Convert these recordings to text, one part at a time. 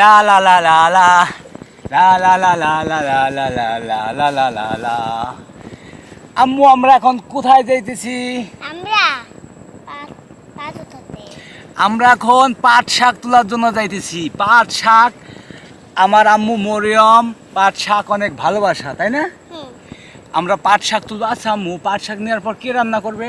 লা লা লা লা লা লা লা লা লা লা লা লা লা লা লা লা লা লা আম্মু আমরা এখন কোথায় যাইতেছি আমরা এখন পাট শাক তোলার জন্য যাইতেছি পাট শাক আমার আম্মু মরিয়ম পাট শাক অনেক ভালোবাসা তাই না আমরা পাট শাক তুলবো আচ্ছা আম্মু পাট শাক নেওয়ার পর কে রান্না করবে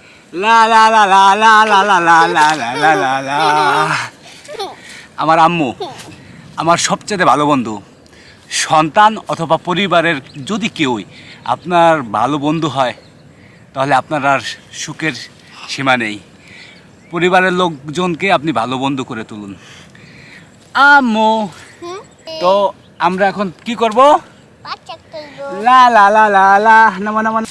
আমার আম্মু আমার সবচেয়ে ভালো বন্ধু সন্তান অথবা পরিবারের যদি কেউই আপনার ভালো বন্ধু হয় তাহলে আপনার আর সুখের সীমা নেই পরিবারের লোকজনকে আপনি ভালো বন্ধু করে তুলুন আম্মু তো আমরা এখন কি করব লা লা লা লা লা নামা নামা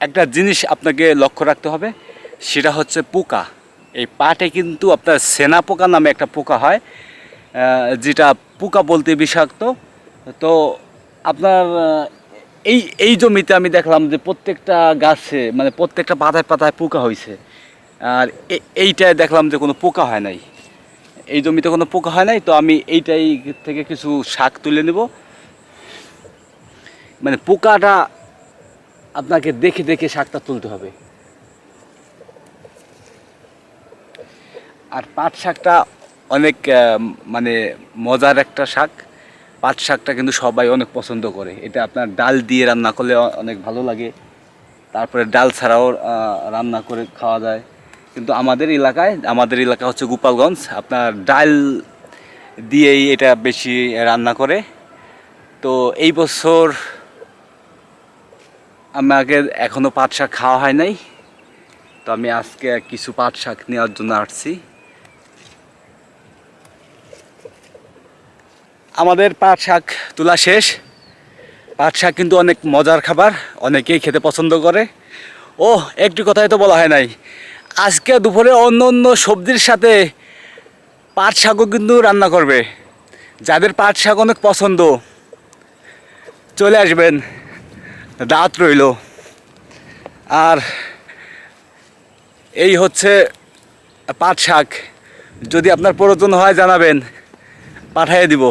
একটা জিনিস আপনাকে লক্ষ্য রাখতে হবে, সেটা হচ্ছে পোকা। এই পাটে কিন্তু আপনার সেনা পোকা নামে একটা পোকা হয় যেটা পোকা বলতে বিষাক্ত। তো আপনার এই এই জমিতে আমি দেখলাম যে প্রত্যেকটা গাছে মানে প্রত্যেকটা পাতায় পাতায় পোকা হয়েছে আর এইটায় দেখলাম যে কোনো পোকা হয় নাই। এই জমিতে কোনো পোকা হয় নাই, তো আমি এইটাই থেকে কিছু শাক তুলে নেব। মানে পোকাটা আপনাকে দেখে দেখে শাকটা তুলতে হবে। আর পাট শাকটা অনেক মানে মজার একটা শাক। পাট শাকটা কিন্তু সবাই অনেক পছন্দ করে। এটা আপনার ডাল দিয়ে রান্না করলে অনেক ভালো লাগে। তারপরে ডাল ছাড়াও রান্না করে খাওয়া যায়। কিন্তু আমাদের এলাকায়, আমাদের এলাকা হচ্ছে গোপালগঞ্জ। আপনার ডাল দিয়েই এটা বেশি রান্না করে। তো এই বছর আমাকে এখনও পাট শাক খাওয়া হয় নাই। তো আমি আজকে কিছু পাট শাক নেওয়ার জন্য আসছি। আমাদের পাট শাক তোলা শেষ। পাট শাক কিন্তু অনেক মজার খাবার, অনেকেই খেতে পছন্দ করে। ও একটি কথাই তো বলা হয় নাই। আজকে দুপুরে অন্য অন্য সবজির সাথে পাট শাকও কিন্তু রান্না করবে। যাদের পাট শাক অনেক পছন্দ, চলে আসবেন। দাঁত রইল। আর এই হচ্ছে পাট শাক। যদি আপনার প্রয়োজন হয় জানাবেন পাঠিয়ে দিব।